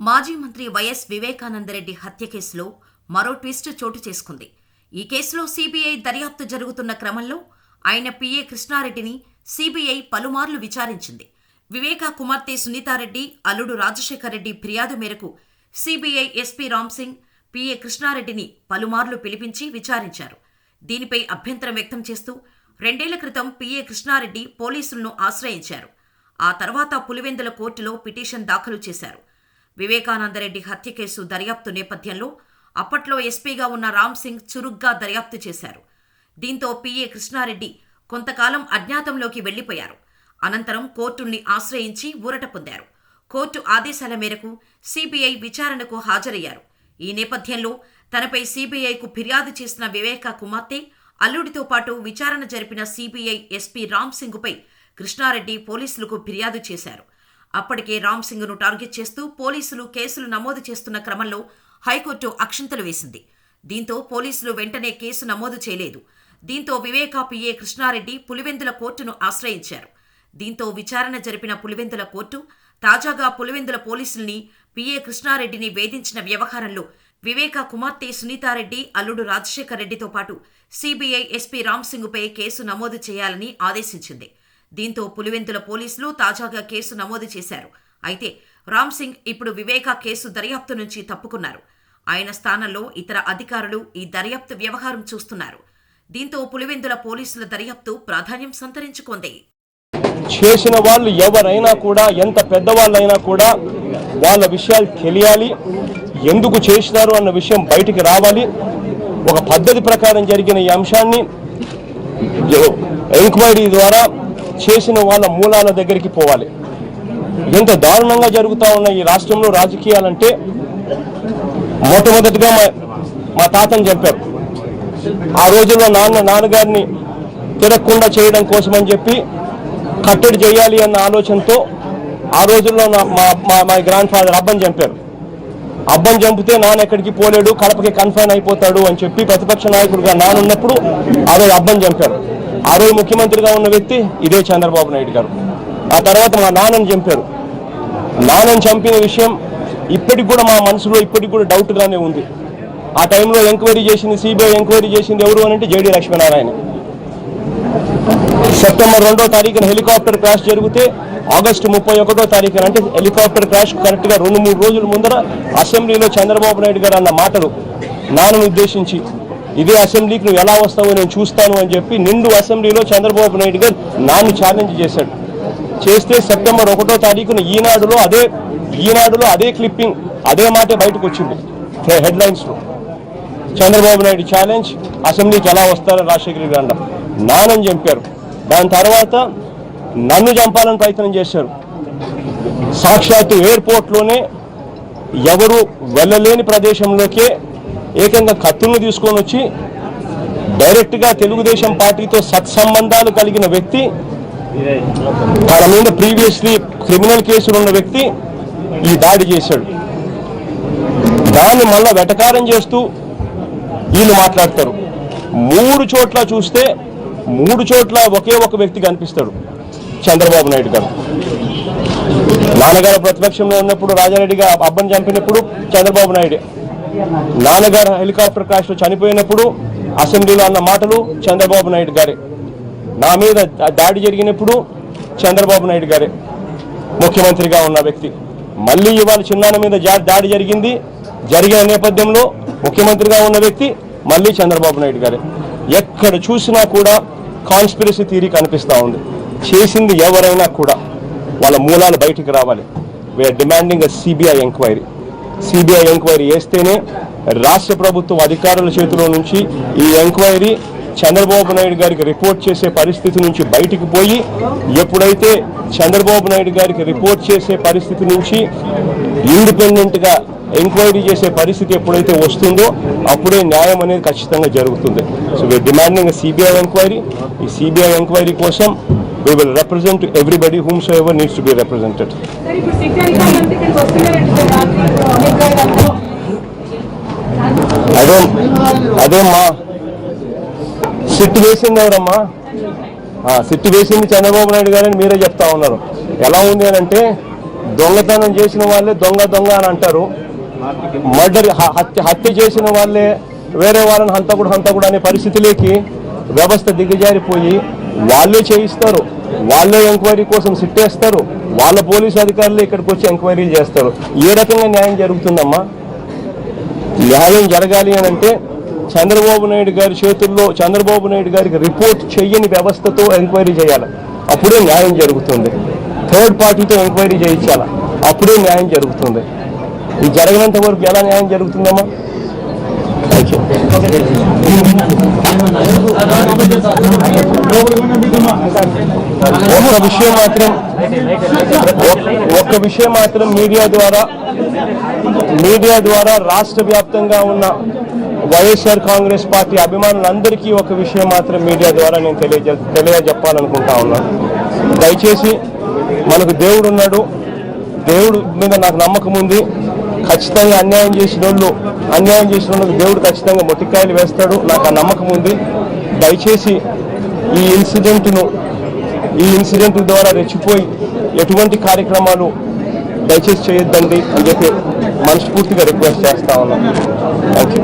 మాజీ మంత్రి వైఎస్ వివేకానందరెడ్డి హత్య కేసులో మరో ట్విస్ట్ చోటు చేసుకుంది. ఈ కేసులో సీబీఐ దర్యాప్తు జరుగుతున్న క్రమంలో ఆయన పిఏ కృష్ణారెడ్డిని సీబీఐ పలుమార్లు విచారించింది. వివేక కుమార్తె సునీతారెడ్డి అల్లుడు రాజశేఖర్ రెడ్డి ఫిర్యాదు మేరకు సీబీఐ ఎస్పీ రామ్సింగ్ పిఏ కృష్ణారెడ్డిని పలుమార్లు పిలిపించి విచారించారు. దీనిపై అభ్యంతరం వ్యక్తం చేస్తూ రెండేళ్ళ క్రితం పిఏ కృష్ణారెడ్డి పోలీసులను ఆశ్రయించారు. ఆ తర్వాత పులివెందుల కోర్టులో పిటిషన్ దాఖలు చేశారు. వివేకానందరెడ్డి హత్య కేసు దర్యాప్తు నేపథ్యంలో అప్పట్లో ఎస్పీగా ఉన్న రామ్ సింగ్ చురుగ్గా దర్యాప్తు చేశారు. దీంతో పిఏ కృష్ణారెడ్డి కొంతకాలం అజ్ఞాతంలోకి వెళ్ళిపోయారు అనంతరం కోర్టుల్ని ఆశ్రయించి ఊరట పొందారు. కోర్టు ఆదేశాల మేరకు సిబిఐ విచారణకు హాజరయ్యారు. ఈ నేపథ్యంలో తనపై సిబిఐకు ఫిర్యాదు చేసిన వివేక కుమార్తె అల్లుడితో పాటు విచారణ జరిపిన సిబిఐ ఎస్పీ రామ్ సింగ్పై కృష్ణారెడ్డి పోలీసులకు ఫిర్యాదు చేశారు. అప్పటికే రామ్ సింగ్ను టార్గెట్ చేస్తూ పోలీసులు కేసులు నమోదు చేస్తున్న క్రమంలో హైకోర్టు అక్షింతలు వేసింది. దీంతో పోలీసులు వెంటనే కేసు నమోదు చేయలేదు. దీంతో వివేకా పిఏ కృష్ణారెడ్డి పులివెందుల కోర్టును ఆశ్రయించారు. దీంతో విచారణ జరిపిన పులివెందుల కోర్టు తాజాగా పులివెందుల పోలీసుల్ని పిఏ కృష్ణారెడ్డిని వేధించిన వ్యవహారంలో వివేకా కుమార్తె సునీతారెడ్డి అల్లుడు రాజశేఖర్ రెడ్డితో పాటు సిబిఐ ఎస్పీ రామ్ సింగ్పై కేసు నమోదు చేయాలని ఆదేశించింది. దీంతో పులివెందుల పోలీసులు తాజాగా కేసు నమోదు చేశారు. అయితే రామ్ సింగ్ ఇప్పుడు వివేకా కేసు దర్యాప్తు నుంచి తప్పుకున్నారు. ఆయన స్థానంలో ఇతర అధికారులు ఈ దర్యాప్తు వ్యవహారం చూస్తున్నారు. దీంతో పులివెందుల పోలీసుల దర్యాప్తు ప్రాధాన్యం సంతరించుకుంది. చేసిన వాళ్ళు ఎవరైనా కూడా ఎంత పెద్దవాళ్ళైనా కూడా వాళ్ళ విషయాలు తెలియాలి. ఎందుకు చేసినారు అన్న విషయం బయటికి రావాలి. ఒక పద్ధతి ప్రకారం జరిగిన ఈ అంశాన్ని ఎంక్వైరీ ద్వారా చేసిన వాళ్ళ మూలాల దగ్గరికి పోవాలి. ఎంత దారుణంగా జరుగుతూ ఉన్న ఈ రాష్ట్రంలో రాజకీయాలంటే మొట్టమొదటిగా మా మా తాతను చంపారు. ఆ రోజుల్లో నాన్న నాన్నగారిని తిరగకుండా చేయడం కోసమని చెప్పి కట్టడి చేయాలి అన్న ఆలోచనతో ఆ రోజుల్లో నా మా మా మా గ్రాండ్ ఫాదర్ అబ్బని చంపారు. అబ్బం చంపితే నాన్న ఎక్కడికి పోలేడు కడపకి కన్ఫైన్ అయిపోతాడు అని చెప్పి ప్రతిపక్ష నాయకుడిగా నానున్నప్పుడు ఆ రోజు అబ్బం చంపారు. ఆ రోజు ముఖ్యమంత్రిగా ఉన్న వ్యక్తి ఇదే చంద్రబాబు నాయుడు గారు. ఆ తర్వాత మా నాన్నని చంపారు. నాన్నని చంపిన విషయం ఇప్పటికి కూడా మా మనసులో ఇప్పటికి కూడా డౌట్గానే ఉంది. ఆ టైంలో ఎంక్వైరీ చేసింది సిబిఐ ఎంక్వైరీ చేసింది ఎవరు అని అంటే జేడీ లక్ష్మీనారాయణ. సెప్టెంబర్ రెండో తారీఖున హెలికాప్టర్ క్రాష్ జరిగితే ఆగస్టు ముప్పై ఒకటో తారీఖున అంటే హెలికాప్టర్ క్రాష్ కరెక్ట్గా రెండు మూడు రోజుల ముందర అసెంబ్లీలో చంద్రబాబు నాయుడు గారు అన్న మాటలు నాన్నను ఉద్దేశించి ఇదే అసెంబ్లీకి నువ్వు ఎలా వస్తావో నేను చూస్తాను అని చెప్పి నిండు అసెంబ్లీలో చంద్రబాబు నాయుడు గారు నాన్ను ఛాలెంజ్ చేశాడు. చేస్తే సెప్టెంబర్ ఒకటో తారీఖున ఈనాడులో అదే ఈనాడులో అదే క్లిప్పింగ్ అదే మాట బయటకు వచ్చింది. హెడ్లైన్స్లో చంద్రబాబు నాయుడు ఛాలెంజ్ అసెంబ్లీకి ఎలా వస్తారని రాజశేఖర గారు నానని చంపారు. దాని తర్వాత నన్ను చంపాలని ప్రయత్నం చేశారు. సాక్షాత్తు ఎయిర్పోర్ట్లోనే ఎవరు వెళ్ళలేని ప్రదేశంలోకే ఏకంగా కత్తులను తీసుకొని వచ్చి డైరెక్ట్గా తెలుగుదేశం పార్టీతో సత్సంబంధాలు కలిగిన వ్యక్తి తన మీద ప్రీవియస్లీ క్రిమినల్ కేసులు ఉన్న వ్యక్తి ఈ దాడి చేశాడు. దాన్ని మళ్ళా వెటకారం చేస్తూ వీళ్ళు మాట్లాడతారు. మూడు చోట్ల చూస్తే మూడు చోట్ల ఒకే ఒక వ్యక్తి కనిపిస్తాడు చంద్రబాబు నాయుడు గారు. నాన్నగారు ప్రతిపక్షంలో ఉన్నప్పుడు రాజారెడ్డిగా అబ్బని చంపినప్పుడు చంద్రబాబు నాయుడు. నాన్నగారు హెలికాప్టర్ క్రాష్లో చనిపోయినప్పుడు అసెంబ్లీలో అన్న మాటలు చంద్రబాబు నాయుడు గారే. నా మీద దాడి జరిగినప్పుడు చంద్రబాబు నాయుడు గారే. ముఖ్యమంత్రిగా ఉన్న వ్యక్తి. మళ్ళీ ఇవాళ చిన్నాన్న మీద దాడి జరిగింది. జరిగిన నేపథ్యంలో ముఖ్యమంత్రిగా ఉన్న వ్యక్తి మళ్ళీ చంద్రబాబు నాయుడు గారే. ఎక్కడ చూసినా కూడా కాన్స్పిరసీ థీరీ కనిపిస్తూ ఉంది. చేసింది ఎవరైనా కూడా వాళ్ళ మూలాలు బయటికి రావాలి. We are demanding a CBI enquiry CBI enquiry వేస్తేనే రాష్ట్ర ప్రభుత్వం అధికారుల చేతిలో నుంచి ఈ ఎంక్వైరీ చంద్రబాబు నాయుడు గారికి రిపోర్ట్ చేసే పరిస్థితి నుంచి బయటికి పోయి ఎప్పుడైతే చంద్రబాబు నాయుడు గారికి రిపోర్ట్ చేసే పరిస్థితి నుంచి ఇండిపెండెంట్గా ఎంక్వైరీ చేసే పరిస్థితి ఎప్పుడైతే వస్తుందో అప్పుడే న్యాయం అనేది ఖచ్చితంగా జరుగుతుంది. So we are demanding CBI enquiry. ఈ సిబిఐ ఎంక్వైరీ కోసం we will represent everybody whomsoever needs to be represented sir ఇప్పుడు సిట్ అధికారులంతా ఇక్కడికి వస్తున్నారండి సార్ రాత్రి అమిత్ గారు అందరూ అదే అదే మా సిట్ వేసింది ఎవరమ్మా? ఆ, సిట్ వేసింది చంద్రబాబు నాయుడు గారని మీరే చెప్తా ఉన్నారు. ఎలా ఉంది అని అంటే దొంగతనం చేసిన వాళ్ళే దొంగ దొంగ అని అంటారు. మర్డర్ హత్య హత్య చేసిన వాళ్ళే వేరే వాళ్ళని హంతకుడు హంతకుడు అనే పరిస్థితిలోకి వ్యవస్థ దిగజారిపోయి వాళ్ళే చేయిస్తారు. వాళ్ళే ఎంక్వైరీ కోసం సిట్టేస్తారు. వాళ్ళ పోలీసు అధికారులు ఇక్కడికి వచ్చి ఎంక్వైరీలు చేస్తారు. ఏ రకంగా న్యాయం జరుగుతుందమ్మా? న్యాయం జరగాలి అని అంటే చంద్రబాబు నాయుడు గారి చేతుల్లో చంద్రబాబు నాయుడు గారికి రిపోర్ట్ చేయని వ్యవస్థతో ఎంక్వైరీ చేయాలి. అప్పుడే న్యాయం జరుగుతుంది. థర్డ్ పార్టీతో ఎంక్వైరీ చేయించాల. అప్పుడే న్యాయం జరుగుతుంది. ఇది జరగనంత వరకు ఎలా న్యాయం జరుగుతుందమ్మా? ఒక్క విషయం మాత్రం ఒక్క విషయం మాత్రం మీడియా ద్వారా మీడియా ద్వారా రాష్ట్ర వ్యాప్తంగా ఉన్న వైఎస్ఆర్ కాంగ్రెస్ పార్టీ అభిమానులందరికీ ఒక విషయం మాత్రం మీడియా ద్వారా నేను తెలియజే తెలియజెప్పాలనుకుంటా ఉన్నాను దయచేసి మనకు దేవుడు ఉన్నాడు. దేవుడు మీద నాకు నమ్మకం ఉంది. ఖచ్చితంగా అన్యాయం చేసిన వాళ్ళు అన్యాయం చేసిన వాళ్ళకి దేవుడు ఖచ్చితంగా మొట్టికాయలు వేస్తాడు. నాకు ఆ నమ్మకం ఉంది. దయచేసి ఈ ఇన్సిడెంట్ను ఈ ఇన్సిడెంట్ ద్వారా రెచ్చిపోయి ఎటువంటి కార్యక్రమాలు దయచేసి చేయొద్దండి అని చెప్పి మనస్ఫూర్తిగా రిక్వెస్ట్ చేస్తా ఉన్నాను థ్యాంక్ యూ